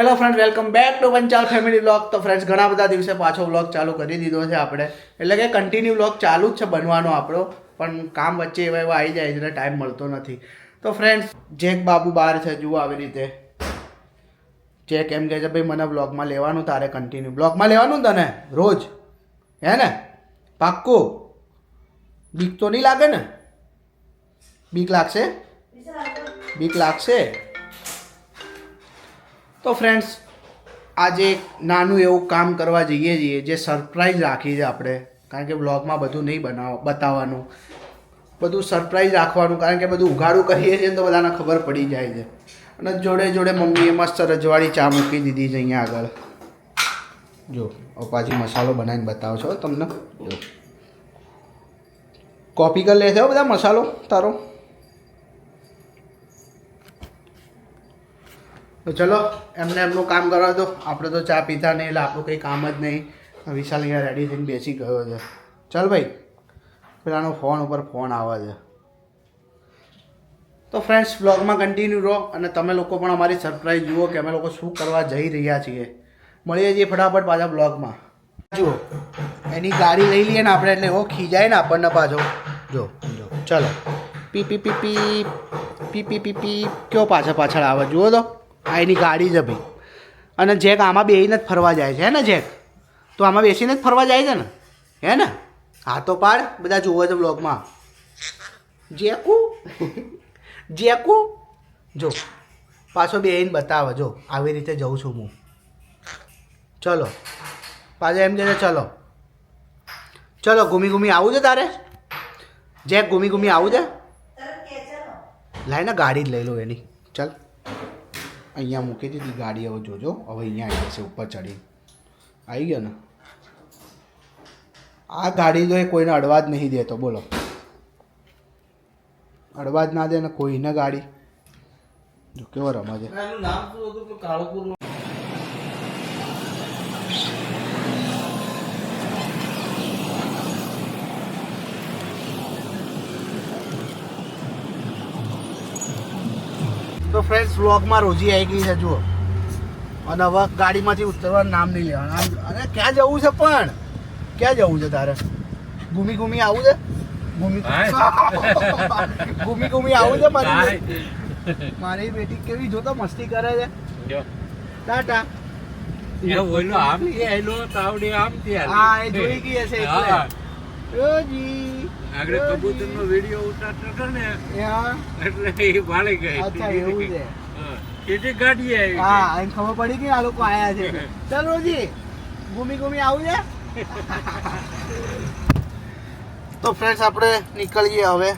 Hello friend welcome back to Panchal family vlog તો friends ઘણા બધા દિવસે પાછો વ્લોગ ચાલુ કરી દીધો છે આપણે. એટલે કે કન્ટિન્યુ વ્લોગ ચાલુ જ છે બનવાનો આપણો. પણ કામ વચ્ચે એવા એવા આવી જાય એટલે ટાઈમ મળતો નથી. તો ફ્રેન્ડ્સ જેક બાબુ બહાર છે, જુઓ આવી રીતે. જેક એમ કહે છે, ભાઈ, મને બ્લોગમાં લેવાનું, તારે કન્ટિન્યુ બ્લોગમાં લેવાનું તને? રોજ? હે ને? પાક્કું? બીક તો નહીં લાગે ને? બીક લાગશે? બીક લાગશે? તો ફ્રેન્ડ્સ આજે એક નાનું એવું કામ કરવા જઈએ છીએ, જે સરપ્રાઈઝ રાખી છે આપણે. કારણ કે બ્લોગમાં બધું નહીં બનાવ, બતાવવાનું. બધું સરપ્રાઈઝ રાખવાનું, કારણ કે બધું ઉઘાડું કરીએ છીએ તો બધાને ખબર પડી જાય છે. અને જોડે જોડે મમ્મીએ મસ્ત રજવાડી ચા મૂકી દીધી છે અહીંયા આગળ. જો પાછી મસાલો બનાવીને બતાવો છો તમને. કોપી કરી લેશે બધા મસાલો, તારો. તો ચલો એમને એમનું કામ કરવા દો આપણે તો ચા પીતા નહીં એટલે આપણું કંઈ કામ જ નહીં વિશાલ અહીંયા રેડી થઈને બેસી ગયો છે ચાલ ભાઈ પેલાનો ફોન ઉપર ફોન આવે છે તો ફ્રેન્ડ્સ બ્લોગમાં કન્ટિન્યુ રહો અને તમે લોકો પણ અમારી સરપ્રાઈઝ જુઓ કે અમે લોકો શું કરવા જઈ રહ્યા છીએ મળીએ છીએ ફટાફટ પાછા બ્લોગમાં જુઓ એની ગાડી લઈ લઈએ ને આપણે એટલે એવો ખીજાય ને આપણને પાછો જો જો ચલો પી પી પી પી પી પી પી પી કયો પાછળ પાછળ આવે જુઓ તો આ એની ગાડી છે ભાઈ. અને જેક આમાં બેસીને જ ફરવા જાય છે હે ને જેક? તો આમાં બેસીને જ ફરવા જાય છે ને? હે ને? હા તો પાડ બધા જુઓ છે બ્લોગમાં જેકુ? જેકુ? જો પાછો બેહીને બતાવે જો આવી રીતે જઉં છું હું. ચલો. પાછો એમ કે છે ચલો. ચલો ઘૂમી ઘૂમી આવું છે તારે? જેક ઘૂમી ઘૂમી આવું છે? લાય ને ગાડી જ લઈ લો એની. ચાલ. અહીંયા મૂકી દીધી ગાડી, હવે જોજો. હવે અહીંયા આવી જશે ઉપર ચડી. આવી ગયો ને? આ ગાડી તો એ કોઈને અડવા જ નહીં દેતો, બોલો. અડવા જ ના દે ને કોઈને ગાડી. જો કેવો રમે છે. તો ફ્રેન્ડ્સ વ્લોગમાં રોજી આવી ગઈ છે જુઓ. અને હવે ગાડીમાંથી ઉતરવાનું નામ નહીં લેવાનું. આમ અરે ક્યાં જવું છે પણ? ક્યાં જવું છે તારે? ઘૂમી ઘૂમી આવું છે? ઘૂમી ઘૂમી ઘૂમી આવું છે મારી મારી બેટી કેવી જોતો મસ્તી કરે છે. ટાટા. હા એ જોઈ ગઈ હશે એટલે. રોજી. આગળ કબૂતર નો વીડિયો ઉતારતો હતો ને એટલે એ વાળી ગઈ. અચ્છા એવું છે. કેટલી ગાડી આવી હા અહીં ખબર પડી કે આ લોકો આયા છે. ચાલ રોજી ગુમી ઘૂમી આવું છે? તો ફ્રેન્ડ્સ આપણે નીકળીએ હવે.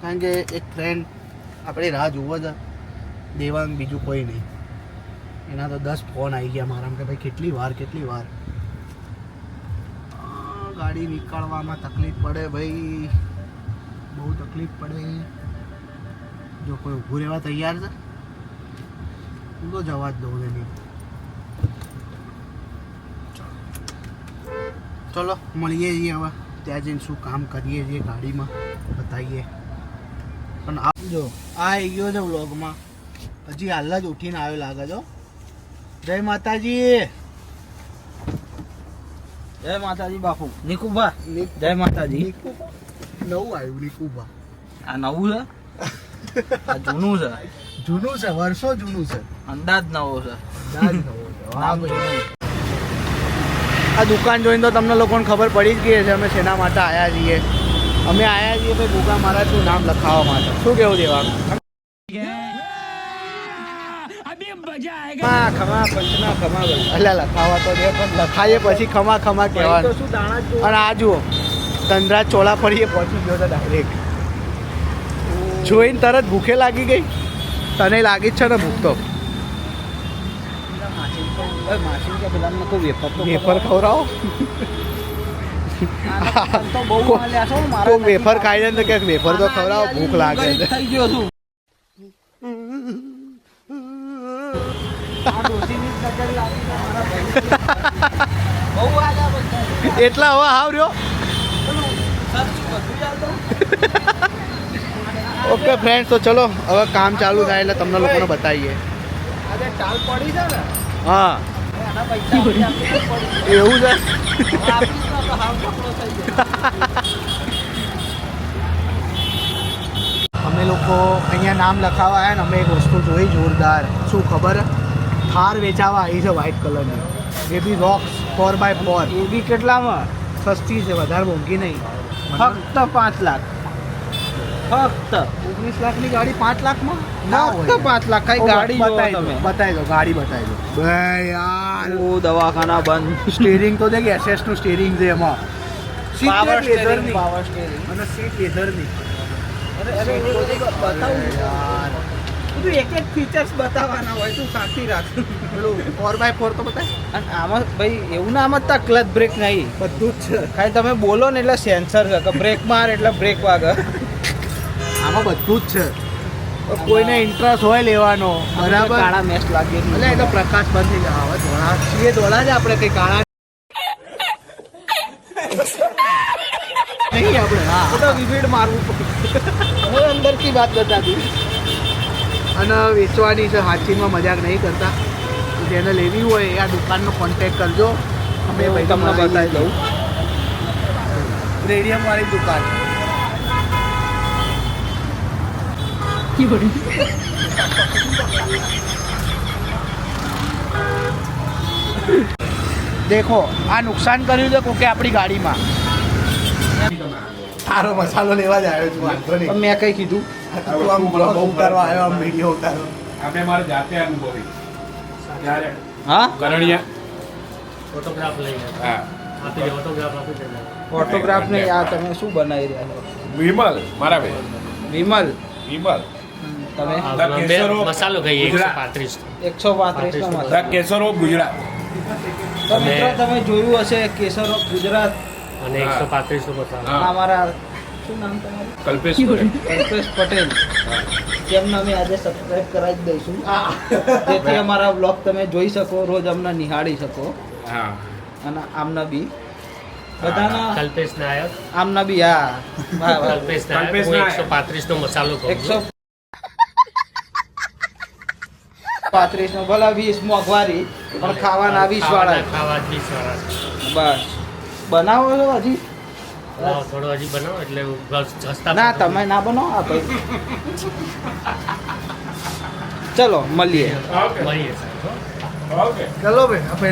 કારણ કે એક ફ્રેન્ડ આપણે રાહ જુઓ છે. દેવાંગ બીજું કોઈ નહીં. એના તો દસ ફોન આવી ગયા મારા. કે ભાઈ કેટલી વાર કેટલી વાર? ગાડી નીકળવામાં તકલીફ પડે ભાઈ. બહુ તકલીફ પડે. જો કોઈ ઊભું રહેવા તૈયાર છે? હું તો જવા જ દઉં એની. ચલો, મળીએ છીએ હવે. ત્યાં જઈને શું કામ કરીએ છીએ ગાડીમાં, બતાવીએ. પણ આ જો, આ આવી ગયો છે વ્લોગમાં હજી હાલ જ ઉઠીને આવ્યો લાગે છો જય માતાજી. જય માતાજી બાપુ. નિકુભા. જય માતાજી. નવું આવ્યું નિકુભા. આ નવું છે? આ જૂનું છે? જૂનું છે વર્ષો જૂનું છે. અંદાજ નવો છે. નામ આ દુકાન જોઈને તો તમને લોકોને ખબર પડી જ ગઈ છે અમે શેના માટે આવ્યા છીએ. અમે આવ્યા છીએ ભાઈ મારા શું નામ લખાવવા માટે. શું કેવું દેવાનું? ખમા ખમા પંચના ખમા ભાઈ લખાવા તો દે પણ લખાઈએ પછી ખમા ખમા કહેવાનું. શું દાણા અને આ જુઓ તંદ્રા ચોળા ફરીએ પહોંચી ગયો ડાયરેક્ટ જોઈને તરત ભૂખે લાગી ગઈ. તને લાગી જ છે ને ભૂખ તો? કે વેફર ખવડાવો. તો બહુ કો- માલ્યા છો મારા કોક વેફર ખાઈ ને ક્યાંક વેફર તો ખવડાવો ભૂખ લાગે છે. એટલા હવા હાવ રહ્યો? ઓકે ફ્રેન્ડ્સ તો ચલો, હવે કામ ચાલુ થાય એટલે તમને લોકોને બતાવીએ. હા. એવું છે? અમે લોકો અહીંયા નામ લખાવા આવ્યા ને, અમે એક વસ્તુ જોઈ, જોરદાર. શું ખબર? થાર વેચાવા આવી છે વ્હાઇટ કલરની A B rocks four by four A B કેટલામાં? સસ્તી છે વધારે મોંઘી નહીં. ફક્ત પાંચ લાખ. ફક્ત. ઓગણીસ લાખની ગાડી પાંચ લાખમાં? ના હોય. પાંચ લાખ. ખાલી ગાડી બતાવી તમે. બતાવી દો ગાડી બતાવી દો. ભાઈ યાર. ઓ દવાખાના બંધ. સ્ટીરિંગ તો દેખ એસએસનું સ્ટીરિંગ છે એમાં. પાવર સ્ટેરિંગ પાવર સ્ટેરિંગ અને સીટ લેધરની. અરે અરે બતાવું. યાર. બધું એક એક ફીચર્સ બતાવવાના હોય તું સાચી રાખ પેલું ફોર બાય ફોર તો બતાય. અને આમાં ભાઈ એવું ના આમાં તા ક્લચ બ્રેક નહીં. બધું જ છે. ખાલી તમે બોલો ને એટલે સેન્સર છે કે બ્રેક માર એટલે બ્રેક વાગે. આમાં બધું જ છે. કોઈને ઇન્ટરેસ્ટ હોય લેવાનો. બરાબર. કાળા મેચ લાગે એટલે એ તો પ્રકાશ બંધ થઈ આવે ધોળા છીએ ધોળા જ આપણે કઈ કાળા નહીં. આપણે હા. તો વિવિડ મારવું પડે. અંદરથી વાત બતાવી. અને વેચવાની છે હાથીમાં મજાક નહીં કરતા. જેને લેવી હોય એ આ દુકાનનો કોન્ટેક કરજો. અમે ભાઈ તમને બતાવી દઉં. રેડિયમ વાળી દુકાન. દેખો આ નુકસાન કર્યું છે કોકે આપણી ગાડીમાં? તારો મસાલો લેવા જ આવ્યો છું વાંધો નહીં. મેં કઈ કીધું? તું આમ બ્લોગ ઉતારવા આવ્યો આમ વીડિયો ઉતારો. આપણે મારે જાતે અનુભવી. ત્યારે હા? કરણિયા ફોટોગ્રાફ લઈને હા. ફોટોગ્રાફ ને આ તમે શું બનાવી રહ્યા છો? વિમલ મારા ભાઈ. વિમલ. વિમલ. તમે? મસાલો કહીએ એકસો ગુજરાત. પાંત્રીસ. એકસો પાંત્રીસ નો મસાલો. કેસરો ગુજરાત. તો તમે જોયું હશે કેસર ઓફ ગુજરાત અને એકસો પાંત્રીસ નો મસાલો અમારા શું નામ તમારું? કલ્પેશ પટેલ. કલ્પેશ પટેલ. જેમને અમે આજે સબસ્ક્રાઇબ કરાવી દઈશું. જેથી અમારા બ્લોગ તમે જોઈ શકો રોજ અમને નિહાળી શકો. અને આમના બી. બધાના કલ્પેશ નાયક. આમના બી હા. વાહ, વાહ. કલ્પેશ નાયક કલ્પેશ હું નાયક. એકસો પાંત્રીસ નો મસાલો એકસો પાંત્રીસ નો ભલા વીસ મોંઘવારી પણ ખાવાના વીસ વાળા ખાવા વીસ વાળા બસ. બનાવો છો હજી લાવો, થોડો હજી બનાવો એટલે સસ્તા ના તમે ના બનાવો આ ભાઈ ચલો મળીએ ઓકે મળીએ સાહેબ હો. ઓકે ચલો ભાઈ આપણે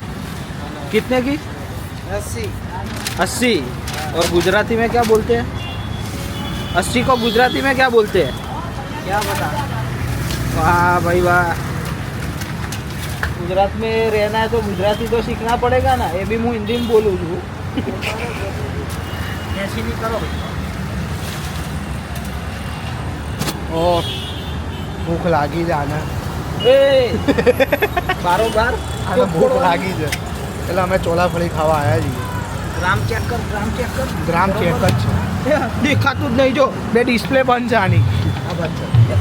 कितने की अस्सी अस्सी और गुजराती में क्या बोलते हैं अस्सी को गुजराती में क्या बोलते हैं क्या बता वाह भाई वाह गुजरात में रहना है तो गुजराती तो सीखना पड़ेगा ना ये भी मैं हिंदी में बोलूँ એસીની ભૂખ લાગી છે ભૂખ લાગી છે. એટલે અમે ચોલાફળી ખાવા આવ્યા છીએ. ગ્રામ ચેક કર ગ્રામ ચેક કર. ગ્રામ ચેક જ છે. દેખાતું જ નહીં. જો બે ડિસ્પ્લે બંધ છે આની.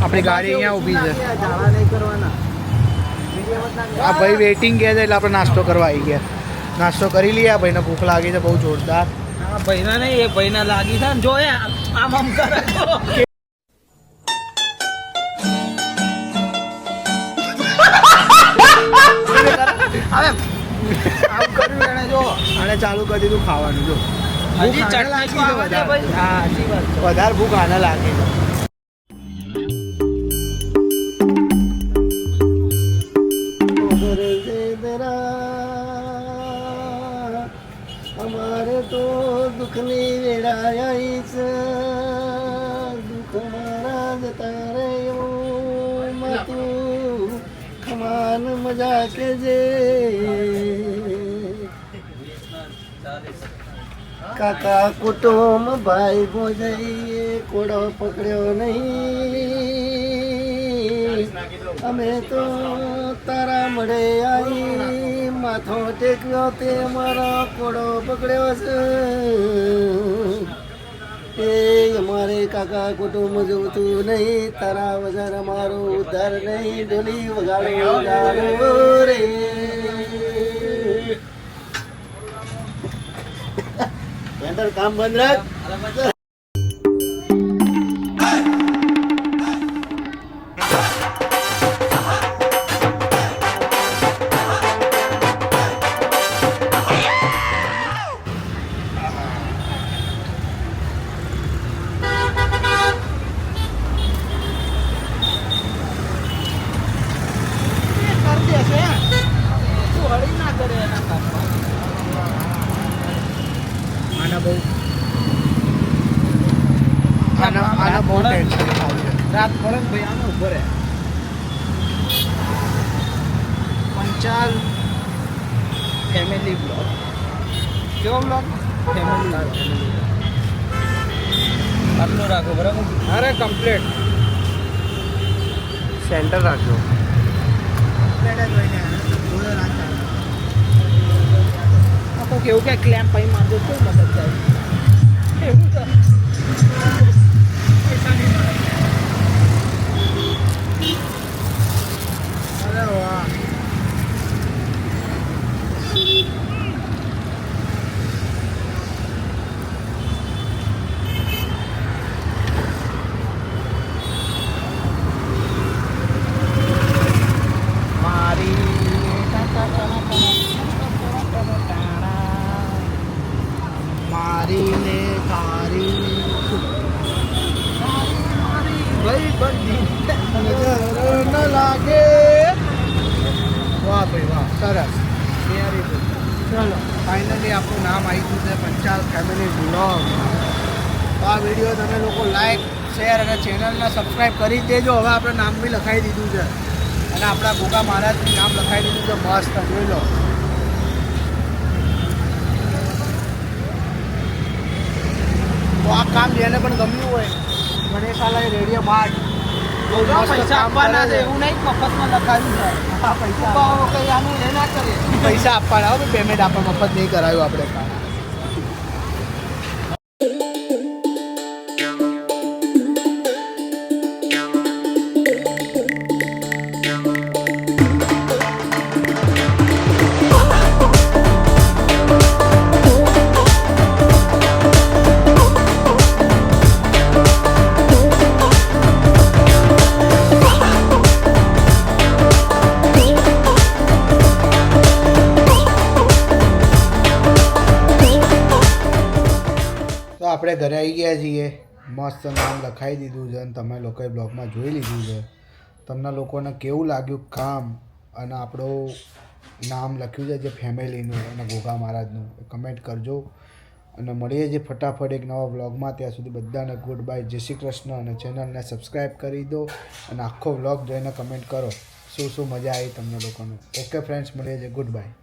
આપણી ગાડી અહીંયા ઊભી છે. આ ભાઈ વેઇટિંગ ગયા છે એટલે આપણે નાસ્તો કરવા આવી ગયા. નાસ્તો કરી લઈએ. આ ભાઈને ભૂખ લાગી છે બહુ જોરદાર. આ ભાઈના નહીં એ ભાઈના લાગી છે ને જો આમ આમ કરે અને ચાલુ કરી દીધું ખાવાનું જો. વધારે ભૂખ આને લાગે છે. તો દુઃખની વેળા આવી છે દુઃખ મારા જતા રહ્યું ખમાન મજા કે જે. કાકા કુટુંબ ભાઈ ભોજઈએ, કોડો પકડ્યો નહીં. અમે તો તારા મળે આવી માથો ટેક્યો તે મારો કોડો પકડ્યો છે. એ અમારે કાકા કુટુંબ જોતું નહીં, તારા વગર મારો ઉદ્ધાર નહીં, ડોલી વગાડો વગાડો રે. કામ બંધ રાખ. રાત પડે ને ભાઈ આને ઊભો રહે. પંચાલ ફેમિલી બ્લોગ કેવો બ્લોગ ફેમિલી આટલો રાખો બરાબર? અરે કમ્પ્લીટ સેન્ટર રાખજો. કેવું કે ક્લેમ્પ પછી માંગો તો મદદ થાય. એવું તો. અરે વાહ મારી મારીને તારી ભાઈ બંધી નજર ન લાગે વાહ ભાઈ વાહ સરસ વેરી ગુડ ચલો ફાઇનલી આપણું નામ આવી ગયું છે પંચાલ ફેમિલી બ્લોગ તો આ વીડિયો તમે લોકો લાઈક શેર અને ચેનલને સબસ્ક્રાઈબ કરી દેજો. હવે આપણે નામ બી લખાવી દીધું છે. અને આપણા ગોગા મહારાજનું નામ લખાવી દીધું છે. મસ્ત, જોઈ લો. તો આ કામ જેને પણ ગમ્યું હોય, ગણેશાલય રેડિયો માર્ટ પૈસા આપવાના છે એવું નહીં મફતમાં લખાયું છે. પૈસા આપવાના પેમેન્ટ આપણે મફત નહીં કરાયું આપણે. આપણે ઘરે આવી ગયા છીએ. મસ્ત નામ લખાવી દીધું છે અને તમે લોકોએ બ્લોગમાં જોઈ લીધું છે. તમને લોકોને કેવું લાગ્યું કામ અને આપણું નામ લખ્યું છે જે ફેમિલીનું અને ગોગા મહારાજનું. કમેન્ટ કરજો. અને મળીએ જે ફટાફટ એક નવા બ્લોગમાં. ત્યાં સુધી બધાને ગુડ બાય જય શ્રી કૃષ્ણ. અને ચેનલને સબસ્ક્રાઈબ કરી દો અને આખો બ્લોગ જોઈને કમેન્ટ કરો. શું શું મજા આવી તમને લોકોને. ઓકે ફ્રેન્ડ્સ મળીએ છીએ ગુડ બાય